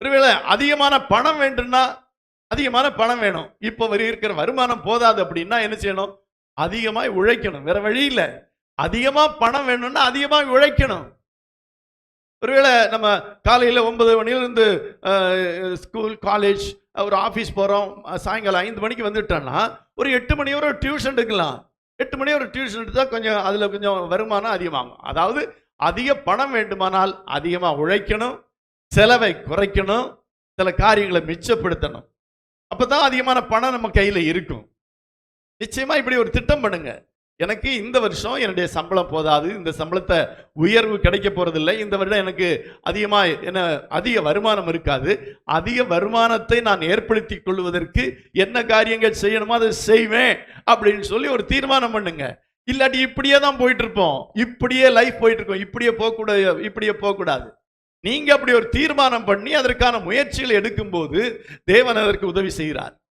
ஒருவேளை அதிகமான பணம் வேண்டும்னா அதிகமான பணம் வேணும். இப்போ வரி இருக்கிற வருமானம் போதாது அப்படின்னா என்ன செய்யணும்? அதிகமாய் உழைக்கணும். வேற வழி இல்லை. அதிகமாக பணம் வேணும்னா அதிகமாக உழைக்கணும். ஒருவேளை நம்ம காலையில் ஒன்பது மணிலேருந்து ஸ்கூல் காலேஜ் ஒரு ஆஃபீஸ் போகிறோம் சாயங்காலம் ஐந்து மணிக்கு வந்துட்டோம்னா ஒரு எட்டு மணி வரை டியூஷன் எடுக்கலாம். எட்டு மணி ஒரு டியூஷன் எடுத்தால் கொஞ்சம் அதில் கொஞ்சம் வருமானம் அதிகமாகும். அதாவது அதிக பணம் வேண்டுமானால் அதிகமாக உழைக்கணும். செலவை குறைக்கணும் சில காரியங்களை மிச்சப்படுத்தணும். அப்போ தான் அதிகமான பணம் நம்ம கையில் இருக்கும். நிச்சயமாக இப்படி ஒரு திட்டம் பண்ணுங்க. எனக்கு இந்த வருஷம் என்னுடைய சம்பளம் போதாது இந்த சம்பளத்தை உயர்வு கிடைக்க போகிறதில்லை இந்த வருடம் எனக்கு அதிகமாக என்ன அதிக வருமானம் இருக்காது. அதிக வருமானத்தை நான் ஏற்படுத்தி கொள்வதற்கு என்ன காரியங்கள் செய்யணுமோ அதை செய்வேன் அப்படின்னு சொல்லி ஒரு தீர்மானம் பண்ணுங்க. இல்லாட்டி இப்படியே தான் போயிட்டு இருப்போம். இப்படியே லைஃப் போயிட்டு இருக்கோம். இப்படியே போகக்கூடாது இப்படியே போகக்கூடாது. நீங்க அப்படி ஒரு தீர்மானம் பண்ணி அதற்கான முயற்சிகள் எடுக்கும்போது தேவன் அதற்கு உதவி செய்கிறார்.